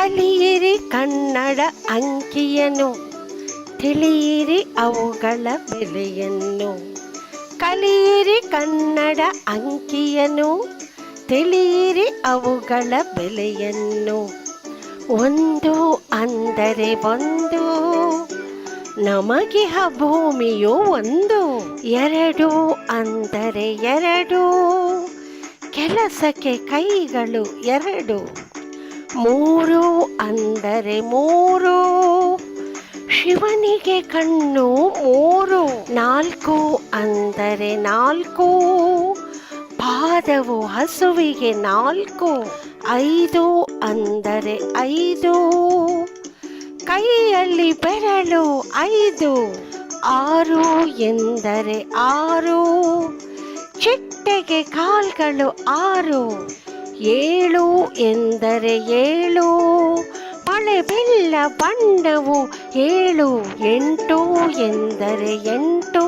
ಕಲಿಯಿರಿ ಕನ್ನಡ ಅಂಕಿಯನು, ತಿಳಿಯಿರಿ ಅವುಗಳ ಬೆಲೆಯನ್ನು. ಕಲಿಯಿರಿ ಕನ್ನಡ ಅಂಕಿಯನು, ತಿಳಿಯಿರಿ ಅವುಗಳ ಬೆಲೆಯನ್ನು. ಒಂದು ಅಂದರೆ ಒಂದು, ನಮಗಿಹ ಭೂಮಿಯು ಒಂದು. ಎರಡು ಅಂದರೆ ಎರಡು, ಕೆಲಸಕ್ಕೆ ಕೈಗಳು ಎರಡು. ಮೂರು ಅಂದರೆ ಮೂರು. ಶಿವನಿಗೆ ಕಣ್ಣು ಮೂರು. ನಾಲ್ಕು ಅಂದರೆ ನಾಲ್ಕು. ಪಾದವು ಹಸುವಿಗೆ ನಾಲ್ಕು. ಐದು ಅಂದರೆ ಐದು. ಕೈಯಲ್ಲಿ ಬೆರಳು ಐದು. ಆರು ಎಂದರೆ ಆರು. ಚಿಟ್ಟೆಗೆ ಕಾಲ್ಗಳು ಆರು. ಏಳು ಎಂದರೆ ಏಳು, ಮಳೆ ಬೆಲ್ಲ ಬಣ್ಣವು ಏಳು, ಎಂಟು ಎಂದರೆ ಎಂಟು,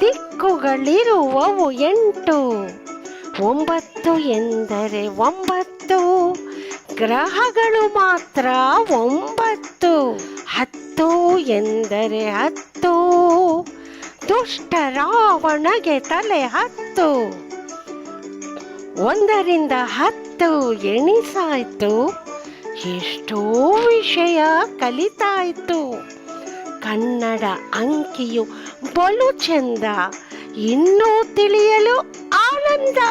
ದಿಕ್ಕುಗಳಿರುವವು ಎಂಟು, ಒಂಬತ್ತು ಎಂದರೆ ಒಂಬತ್ತು, ಗ್ರಹಗಳು ಮಾತ್ರ ಒಂಬತ್ತು, ಹತ್ತು ಎಂದರೆ ಹತ್ತು, ದುಷ್ಟ ರಾವಣಗೆ ತಲೆ ಹತ್ತು. ಒಂದರಿಂದ ಹತ್ತು ಎಣಿಸಾಯ್ತು ಎಷ್ಟೋ ವಿಷಯ ಕಲಿತಾಯ್ತು ಕನ್ನಡ ಅಂಕಿಯು ಬಲು ಚೆಂದ ಇನ್ನೂ ತಿಳಿಯಲು ಆನಂದ